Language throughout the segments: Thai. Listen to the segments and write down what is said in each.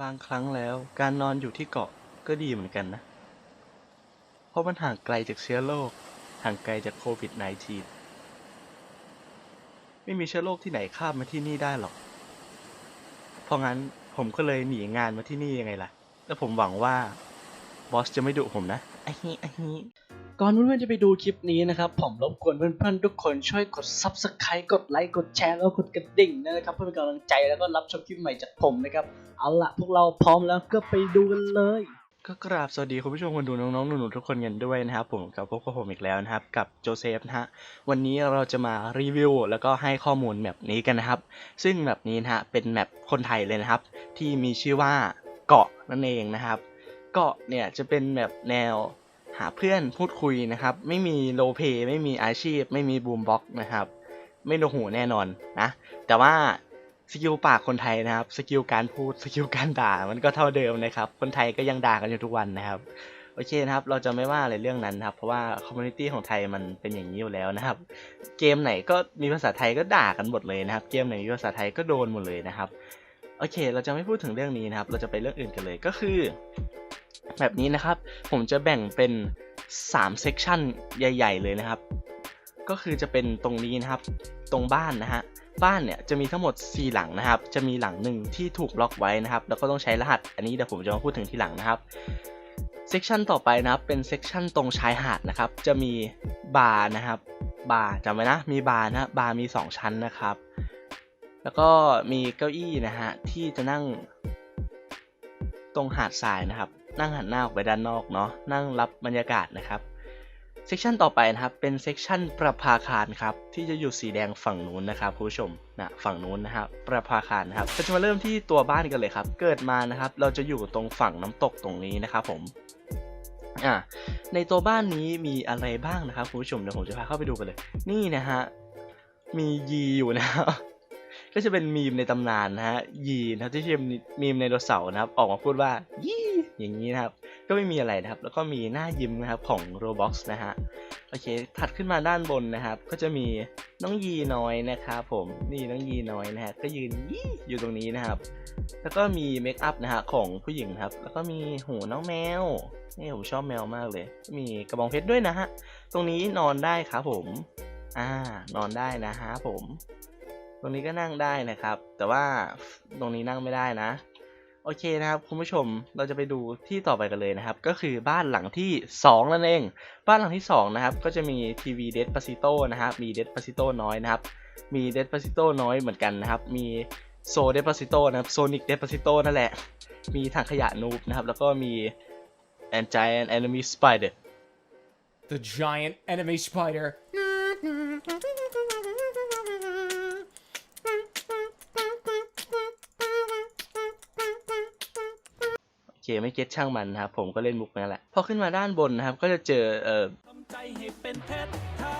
บางครั้งแล้วการนอนอยู่ที่เกาะก็ดีเหมือนกันนะ เพราะมันห่างไกลจากเชื้อโรคห่างไกลจากโควิด -19 ไม่มีเชื้อโรคที่ไหนข้ามมาที่นี่ได้หรอก เพราะงั้นผมก็เลยหนีงานมาที่นี่ยังไงล่ะ แล้วผมหวังว่าบอสจะไม่ดุผมนะไอ้ฮีไอ้ฮี ก่อนเพื่อนๆจะไปดูคลิปนี้นะครับ ผมรบกวนเพื่อนๆทุกคนช่วยกด subscribe กดไลค์กดแชร์แล้วกดกระดิ่งนะครับเพื่อเป็นกำลังใจแล้วก็รับชมคลิปใหม่จากผมนะครับเอาละพวกเราพร้อมแล้วก็ไปดูกันเลย ก็กราบสวัสดีคุณผู้ชมคนดูน้องๆหนูๆทุกคนกันด้วยนะครับผมกับพวกผมอีกแล้วนะครับ กับโจเซฟนะฮะวันนี้เราจะมารีวิวแล้วก็ให้ข้อมูลแมปนี้กันนะครับ ซึ่งแมปนี้นะฮะเป็นแมปคนไทยเลยนะครับ ที่มีชื่อว่าเกาะนั่นเองนะครับ เกาะเนี่ยจะเป็นแบบแนว หาเพื่อนพูดคุยนะครับ ไม่มีโลเพไม่มีอาชีพ ไม่มีบูมบ็อกนะครับ ไม่โนหูแน่นอนนะ แต่ว่าสกิลปากคนไทยนะครับ สกิลการพูด สกิลการด่า มันก็เท่าเดิมนะครับ คนไทยก็ยังด่ากันอยู่ทุกวันนะครับ โอเคนะครับ เราจะไม่ว่าอะไรเรื่องนั้นครับ เพราะว่าคอมมูนิตี้ของไทยมันเป็นอย่างนี้อยู่แล้วนะครับ เกมไหนก็มีภาษาไทยก็ด่ากันหมดเลยนะครับ เกมไหนมีภาษาไทยก็โดนหมดเลยนะครับ โอเค เราจะไม่พูดถึงเรื่องนี้นะครับ เราจะไปเรื่องอื่นกันเลย ก็คือ แบบนี้นะครับ ผมจะแบ่งเป็น3เซกชันใหญ่ ๆ เลยนะครับ ก็คือจะเป็นตรงนี้นะครับ ตรงบ้านนะฮะ บ้านเนี่ยจะมีทั้งหมด 4 หลังนะครับ จะมีหลังหนึ่งที่ถูกล็อกไว้นะครับ แล้วก็ต้องใช้รหัส อันนี้เดี๋ยวผมจะมาพูดถึงทีหลังนะครับ เซกชันต่อไปนะครับ เป็นเซกชันตรงชายหาดนะครับ จะมีบาร์นะครับ บาร์จำไว้นะ มีบาร์นะ บาร์มี 2 ชั้นนะครับ แล้วก็มีเก้าอี้นะฮะ ที่จะนั่งตรงหาดทรายนะครับ นั่งหันหน้าออกไปด้านนอกเนาะนั่งรับบรรยากาศนะครับเซกชันต่อไปนะครับเป็นเซกชันประภาคารครับที่จะอยู่สีแดงฝั่งนู้นนะครับคุณผู้ชมนะฝั่งนู้นนะครับประภาคารนะครับเราจะมาเริ่มที่ตัวบ้านกันเลยครับ เกิดมานะครับ เราจะอยู่ตรงฝั่งน้ำตกตรงนี้นะครับผมอ่าในตัวบ้านนี้มีอะไรบ้างนะครับคุณผู้ชมเดี๋ยวผมจะพาเข้าไปดูกันเลย นี่นะฮะมียีอยู่นะครับก็จะเป็นมีมในตำนานนะฮะยีนะที่เป็นมีมในโดเสาร์นะครับ ออกมาพูดว่ายี่ อย่างนี้นะครับ ก็ไม่มีอะไรนะครับ แล้วก็มีหน้ายิ้มนะครับของ Roblox นะฮะ โอเค ถัดขึ้นมาด้านบนนะครับ ก็จะมีน้องยีน้อยนะครับผม นี่น้องยีน้อยนะฮะ ก็ยืนยี่อยู่ตรงนี้นะครับ แล้วก็มีเมคอัพนะฮะของผู้หญิงครับ แล้วก็มีหูน้องแมว นี่ผมชอบแมวมากเลย มีกระบองเพชรด้วยนะฮะ ตรงนี้นอนได้ครับผม อ่า นอนได้นะฮะผม ตรงนี้ก็นั่งได้นะครับ แต่ว่าตรงนี้นั่งไม่ได้นะ โอเคนะครับคุณผู้ชมเราจะไปดูที่ต่อไปกันเลยนะครับ ก็คือบ้านหลังที่ 2 นั่นเอง บ้านหลังที่ 2 นะครับ ก็จะมีทีวีเด p ปาซิโตนะครับ มีเด p ปาซิโตน้อยนะครับ มีเด p ปาซิโตน้อยเหมือนกันนะครับ มีโซเด p ปาซิโตนะครับโซนิกเด p ปาซิโตนั่นแหละ มีถังขยะนูบนะครับ แล้วก็มี and giant enemy spider The giant enemy spider. เคไม่เก็ตช่างมันนะครับผมก็เล่นมุกนั่นแหละพอขึ้นมาด้านบนนะครับก็จะเจอเอ่อทำใจให้เป็นเพชรแท้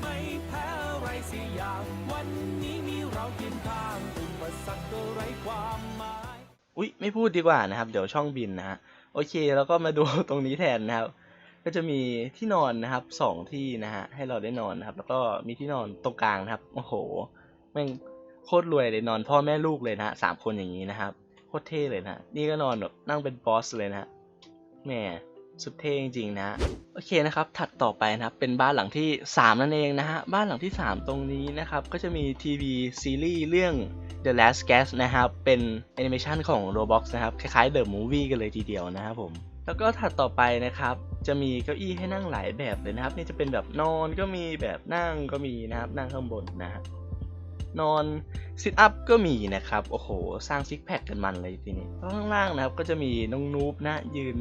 ไม่แพ้อะไรสิอย่างวันนี้มีเราเคียงข้างอุปสรรคก็ไร้ความหมายอุ๊ยไม่พูดดีกว่านะครับ เดี๋ยวช่องบินนะฮะโอเคแล้วก็มาดูตรงนี้แทนนะครับ ก็จะมีที่นอนนะครับสองที่นะฮะให้เราได้นอนนะครับ แล้วก็มีที่นอนตรงกลางนะครับ โอ้โหแม่งโคตรรวยเลยนอนพ่อแม่ลูกเลยนะฮะสามคนอย่างนี้นะครับ โคตรเท่เลยนะ นี่ก็นอนแบบนั่งเป็นบอสเลยนะแหม่สุดเท่จริงๆนะโอเคนะครับ ถัดต่อไปนะครับ เป็นบ้านหลังที่ 3 นั่นเองนะฮะ บ้านหลังที่ 3 ตรงนี้นะครับ ก็จะมีทีวีซีรีส์เรื่อง The Last Gas นะครับ เป็นแอนิเมชันของ Roblox นะครับ คล้ายๆ The Movie กันเลยทีเดียวนะครับผม แล้วก็ถัดต่อไปนะครับ จะมีเก้าอี้ให้นั่งหลายแบบเลยนะครับ นี่จะเป็นแบบนอนก็มีแบบนั่งก็มีนะครับ นั่งข้างบนนะฮะ นอนซิทอัพก็มีนะครับ โอ้โห สร้างซิกแพคกันมันเลยทีนี้ข้างล่างนะครับ ก็จะมีน้องนูบนะ ยืน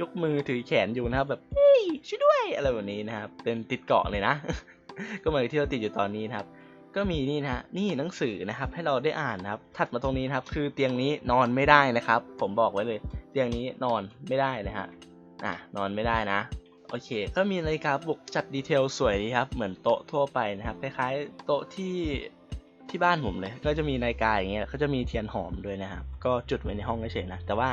ยกมือถือแขนอยู่นะครับ แบบเฮ้ยช่วยด้วยอะไรแบบนี้นะครับ เป็นติดเกาะเลยนะ ก็เหมือนที่เราติดอยู่ตอนนี้นะครับ ก็มีนี่นะฮะนี่หนังสือนะครับ ให้เราได้อ่านนะครับ ถัดมาตรงนี้นะครับ คือเตียงนี้นอนไม่ได้นะครับ ผมบอกไว้เลย เตียงนี้นอนไม่ได้นะฮะอะนอนไม่ได้นะโอเค ก็มีนาฬิกาปลุกจัดดีเทลสวยดีครับ เหมือนโต๊ะทั่วไปนะครับ คล้ายๆ โต๊ะที่ ที่บ้านผมเลย ก็จะมีนาฬิกาอย่างเงี้ยก็จะมีเทียนหอมด้วยนะครับ ก็จุดไว้ในห้องเฉยๆนะ แต่ว่า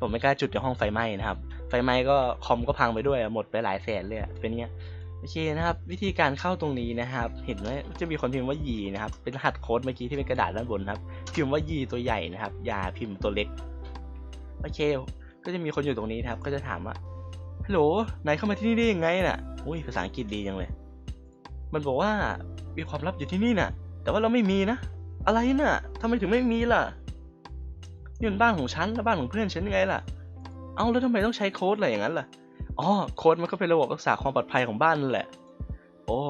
ผมไม่กล้าจุดในห้องไฟไหม้นะครับ ไฟไหม้ก็คอมก็พังไปด้วยหมดไปหลายแสนเลยเป็นเงี้ยโอเคนะครับ วิธีการเข้าตรงนี้นะครับ เห็นว่าจะมีคนพิมพ์ว่ายีนะครับ เป็นรหัสโค้ดเมื่อกี้ที่เป็นกระดาษด้านบนครับ พิมพ์ว่ายีตัวใหญ่นะครับ อย่าพิมพ์ตัวเล็กโอเค ก็จะมีคนอยู่ตรงนี้นะครับ ก็จะถามว่าฮัลโหลนายเข้ามาที่นี่ได้ยังไงน่ะ อุ้ยภาษาอังกฤษดีจังเลย มันบอกว่ามีความลับอยู่ที่นี่น่ะ แต่ว่าเราไม่มีนะ อะไรน่ะทำไมถึงไม่มีล่ะนี่มันบ้านของฉันและบ้านของเพื่อนฉันยังไงล่ะ เอาแล้วทำไมต้องใช้โค้ดอะไรอย่างนั้นล่ะ อ๋อ โค้ดมันก็เป็นระบบรักษาความปลอดภัยของบ้านนั่นแหละ โอ้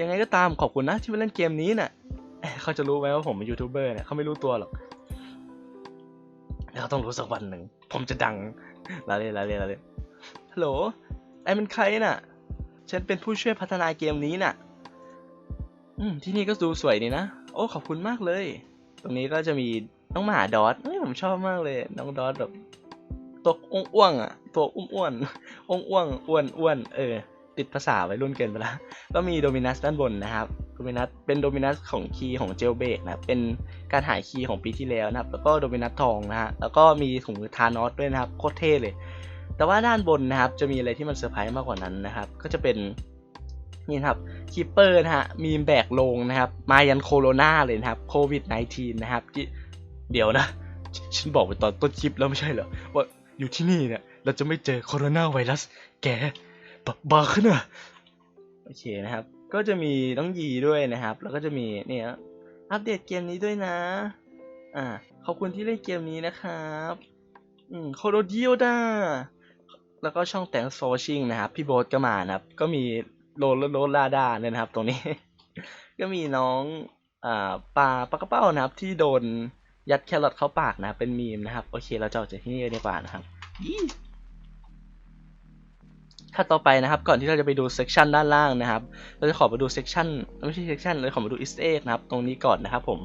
ยังไงก็ตามขอบคุณนะที่มาเล่นเกมนี้น่ะเอ๊ะเขาจะรู้ไหมว่าผมเป็นยูทูบเบอร์เนี่ยเขาไม่รู้ตัวหรอกแล้วเขาต้องรู้สักวันหนึ่ง ผมจะดังลาเล่ลาเล่ลาเล่ฮัลโหล ไอ้เป็นใครน่ะ ฉันเป็นผู้ช่วยพัฒนาเกมนี้น่ะ อืมที่นี่ก็ดูสวยดีนะ โอ้ขอบคุณมากเลย ตรงนี้ก็จะมีน้องหมาดอทเฮ้ยผมชอบมากเลย น้องดอทแบบตัวอ้วนๆอะ ตัวอ้วนๆอ้วนๆอ้วนอ้วนเออ ติดภาษาไว้รุ่นเกินไปล้วก็มีโดมินัสด้านบนนะครับโดมินัสเป็นโดมินัสของคีย์ของเจลเบกนะเป็นการหายคีย์ของปีที่แล้วนะครับ แล้วก็โดมินัสทองนะฮะแล้วก็มีถุงมือทานอสด้วยนะครับโคตรเท่เลย แต่ว่าด้านบนนะครับจะมีอะไรที่มันเซอร์ไพรส์มากกว่านั้นนะครับ ก็จะเป็น นี่ครับคีเปอร์นะฮะมีแบกลงนะครับ มายันโคโรนาเลยนะครับโควิด -19 นะครับที่เดี๋ยวนะ ฉันบอกไปตอนต้นคลิปแล้วไม่ใช่เหรอ ว่าอยู่ที่นี่เนี่ยเราจะไม่เจอโคโรนาไวรัส แกบบ้าขึ้นอะโอเคนะครับ ก็จะมีน้องยีด้วยนะครับ แล้วก็จะมีเนี่ยอัปเดตเกมนี้ด้วยนะ อ่าขอบคุณที่เล่นเกมนี้นะครับอืมโคโรดิโอดาแล้วก็ช่องแต่งโซชิงนะครับ พี่โบ๊ทก็มานะครับ ก็มี โรลโรลาดาเนี่ยนะครับ ตรงนี้ ก็มีน้องอ่าปลาปลากระเป้านะครับ ที่โดนยัดแครอทเข้าปากนะ เป็นมีมนะครับ โอเค เราจะออกจากที่นี่ดีกว่านะครับยี่ขั้นต่อไปนะครับ ก่อนที่เราจะไปดูเซกชันด้านล่างนะครับ เราจะขอไปดูเซกชันไม่ใช่เซกชันเลยขอมาดูอิสเอ็กนะครับ ตรงนี้ก่อนนะครับผม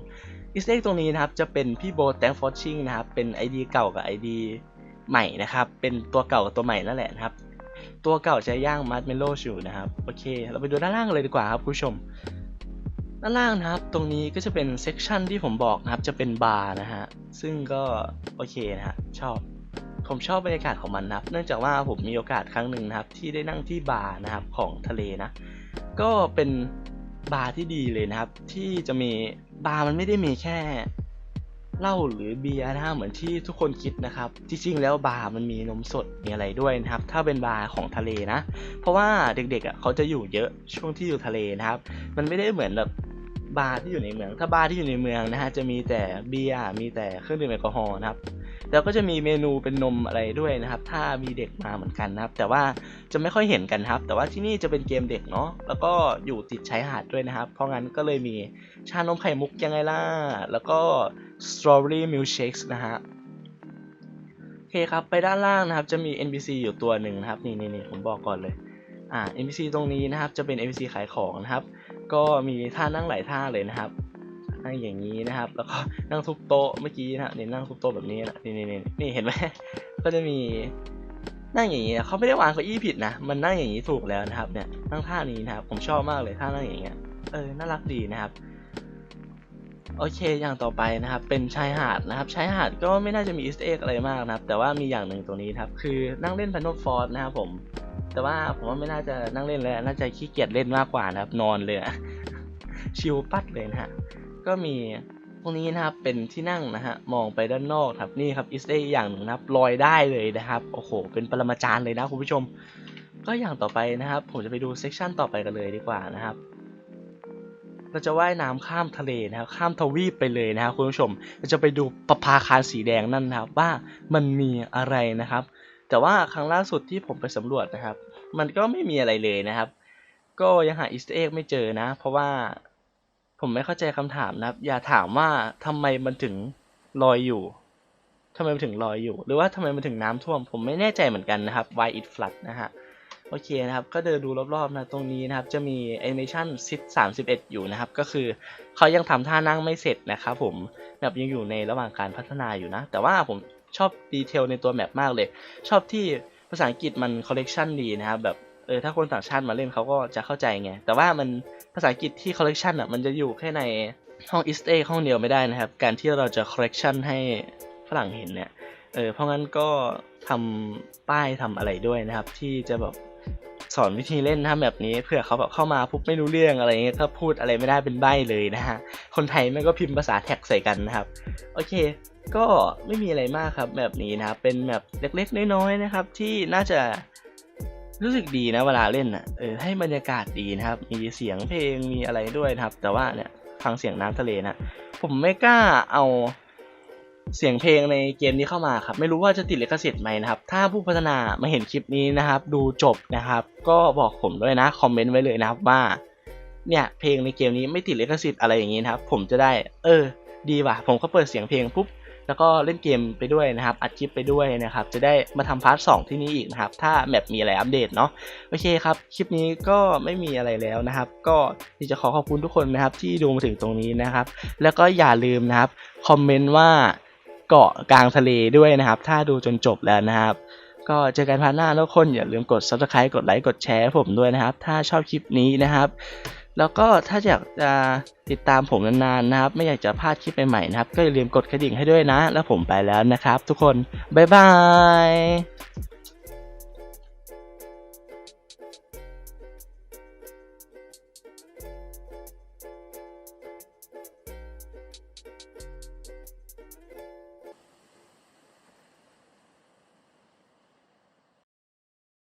อิสเอ็กตรงนี้นะครับ จะเป็นพี่โบแตงฟอร์ชิงนะครับ เป็น ID เก่ากับ ID ใหม่นะครับ เป็นตัวเก่ากับตัวใหม่นั่นแหละนะครับ ตัวเก่าจะย่างมัดเมโลอยู่นะครับ โอเค เราไปดูด้านล่างเลยดีกว่าครับคุณผู้ชม ด้านล่างนะครับ ตรงนี้ก็จะเป็นเซกชันที่ผมบอกนะครับ จะเป็นบาร์นะฮะ ซึ่งก็โอเคนะฮะ ชอบ ผมชอบบรรยากาศของมันนะครับ เนื่องจากว่าผมมีโอกาสครั้งหนึ่งนะครับ ที่ได้นั่งที่บาร์นะครับของทะเลนะ ก็เป็นบาร์ที่ดีเลยนะครับ ที่จะมีบาร์มันไม่ได้มีแค่ เหล้าหรือเบียร์นะฮะเหมือนที่ทุกคนคิดนะครับจริงๆแล้วบาร์มันมีนมสดมีอะไรด้วยนะครับ ถ้าเป็นบาร์ของทะเลนะ เพราะว่าเด็กๆอะเขาจะอยู่เยอะช่วงที่อยู่ทะเลนะครับ มันไม่ได้เหมือนแบบบาร์ที่อยู่ในเมือง ถ้าบาร์ที่อยู่ในเมืองนะฮะจะมีแต่เบียร์มีแต่เครื่องดื่มแอลกอฮอล์นะครับ แล้วก็จะมีเมนูเป็นนมอะไรด้วยนะครับ ถ้ามีเด็กมาเหมือนกันนะครับ แต่ว่าจะไม่ค่อยเห็นกันครับ แต่ว่าที่นี่จะเป็นเกมเด็กเนาะแล้วก็อยู่ติดชายหาดด้วยนะครับ เพราะงั้นก็เลยมีชานมไข่มุกยังไงล่ะแล้วก็สตรอเบอรี่มิลเชคนะฮะโอเคครับไปด้านล่างนะครับ จะมี NPC อยู่ตัวหนึ่งนะครับนี่นี่นี่ผมบอกก่อนเลยอ่า NPC ตรงนี้นะครับจะเป็น NPC ขายของนะครับ ก็มีท่านั่งหลายท่าเลยนะครับ นั่งอย่างนี้นะครับ แล้วก็นั่งทุบโต๊ะเมื่อกี้นะเนี่ยนั่งทุบโต๊ะแบบนี้นะนี่นี่นี่นี่เห็นไหมก็จะมีนั่งอย่างนี้นะเขาไม่ได้วางเก้าอี้ผิดนะ มันนั่งอย่างนี้ถูกแล้วนะครับ เนี่ยนั่งท่านี้นะครับ ผมชอบมากเลยท่านั่งอย่างเงี้ย เออ น่ารักดีนะครับ โอเค อย่างต่อไปนะครับ เป็นชายหาดนะครับ ชายหาดก็ไม่น่าจะมีอีสเอ็กอะไรมากนะครับ แต่ว่ามีอย่างหนึ่งตรงนี้ครับ คือนั่งเล่นพันโนฟอร์นะครับผม แต่ว่าผมว่าไม่น่าจะนั่งเล่นแล้ว น่าจะขี้เกียจเล่นมากกว่านะครับ นอนเลยชิลปัดเลยนะฮะ ก็มีตรงนี้นะครับเป็นที่นั่งนะฮะมองไปด้านนอกครับนี่ครับอิสเออย่างหนึ่งนะครับลอยได้เลยนะครับโอ้โห เป็นปรมาจารย์เลยนะคุณผู้ชม ก็อย่างต่อไปนะครับ ผมจะไปดูเซกชันต่อไปกันเลยดีกว่านะครับเราจะว่ายน้ำข้ามทะเลนะครับ ข้ามทวีปไปเลยนะครับคุณผู้ชมเราจะไปดูประภาคารสีแดงนั่นนะครับ ว่ามันมีอะไรนะครับ แต่ว่าครั้งล่าสุดที่ผมไปสำรวจนะครับ มันก็ไม่มีอะไรเลยนะครับ ก็ยังหาอีสเอ็กไม่เจอนะ เพราะว่า ผมไม่เข้าใจคำถามนะครับ อย่าถามว่าทำไมมันถึงลอยอยู่ทำไมมันถึงลอยอยู่ หรือว่าทำไมมันถึงน้ำท่วม ผมไม่แน่ใจเหมือนกันนะครับ why it flood นะฮะ โอเคนะครับ ก็เดินดูรอบๆนะ ตรงนี้นะครับ จะมีแอนิเมชันซิด31 อยู่นะครับ ก็คือเขายังทำท่านั่งไม่เสร็จนะครับผม แบบยังอยู่ในระหว่างการพัฒนาอยู่นะ แต่ว่าผมชอบดีเทลในตัวแมปมากเลย ชอบที่ภาษาอังกฤษมันคอลเลกชันดีนะครับแบบ เออถ้าคนต่างชาติมาเล่นเขาก็จะเข้าใจไง แต่ว่ามันภาษาอังกฤษที่คอลเลกชันอะมันจะอยู่แค่ในห้องอีสเอห้องเดียวไม่ได้นะครับ การที่เราจะคอลเลกชันให้ฝรั่งเห็นเนี่ยเออเพราะงั้นก็ทำป้ายทำอะไรด้วยนะครับ ที่จะแบบสอนวิธีเล่นทำแบบนี้เผื่อเขาแบบเข้ามาปุ๊บไม่รู้เรื่องอะไรเงี้ยถ้าพูดอะไรไม่ได้เป็นใบ้เลยนะฮะคนไทยแม่งก็พิมพ์ภาษาแท็กใส่กันนะครับ โอเค ก็ไม่มีอะไรมากครับแบบนี้นะครับเป็นแบบเล็กๆน้อยๆนะครับ ที่น่าจะ รู้สึกดีนะเวลาเล่นอะเออให้บรรยากาศดีนะครับ มีเสียงเพลงมีอะไรด้วยนะครับ แต่ว่าเนี่ยฟังเสียงน้ำทะเลนะผมไม่กล้าเอาเสียงเพลงในเกมนี้เข้ามาครับ ไม่รู้ว่าจะติดลิขสิทธิ์ไหมนะครับ ถ้าผู้พัฒนามาเห็นคลิปนี้นะครับ ดูจบนะครับ ก็บอกผมด้วยนะคอมเมนต์ไว้เลยนะครับว่า เนี่ยเพลงในเกมนี้ไม่ติดลิขสิทธิ์อะไรอย่างนี้นะครับ ผมจะได้ เออ ดีว่ะ ผมก็เปิดเสียงเพลงปุ๊บ แล้วก็เล่นเกมไปด้วยนะครับ อัดคลิปไปด้วยนะครับ จะได้มาทำพาร์ทสองที่นี่อีกนะครับ ถ้าแมปมีอะไรอัปเดตเนาะ โอเคครับ คลิปนี้ก็ไม่มีอะไรแล้วนะครับ ก็จะขอขอบคุณทุกคนนะครับที่ดูมาถึงตรงนี้นะครับ แล้วก็อย่าลืมนะครับ คอมเมนต์ว่าเกาะกลางทะเลด้วยนะครับ ถ้าดูจนจบแล้วนะครับก็เจอกันพาร์ทหน้าทุกคนอย่าลืมกด subscribe กดไลค์กดแชร์ผมด้วยนะครับ ถ้าชอบคลิปนี้นะครับ แล้วก็ถ้าอยากจะติดตามผมนานๆนะครับ ไม่อยากจะพลาดคลิปใหม่ๆนะครับ ก็อย่าลืมกดกระดิ่งให้ด้วยนะ แล้วผมไปแล้วนะครับ ทุกคน บ๊ายบาย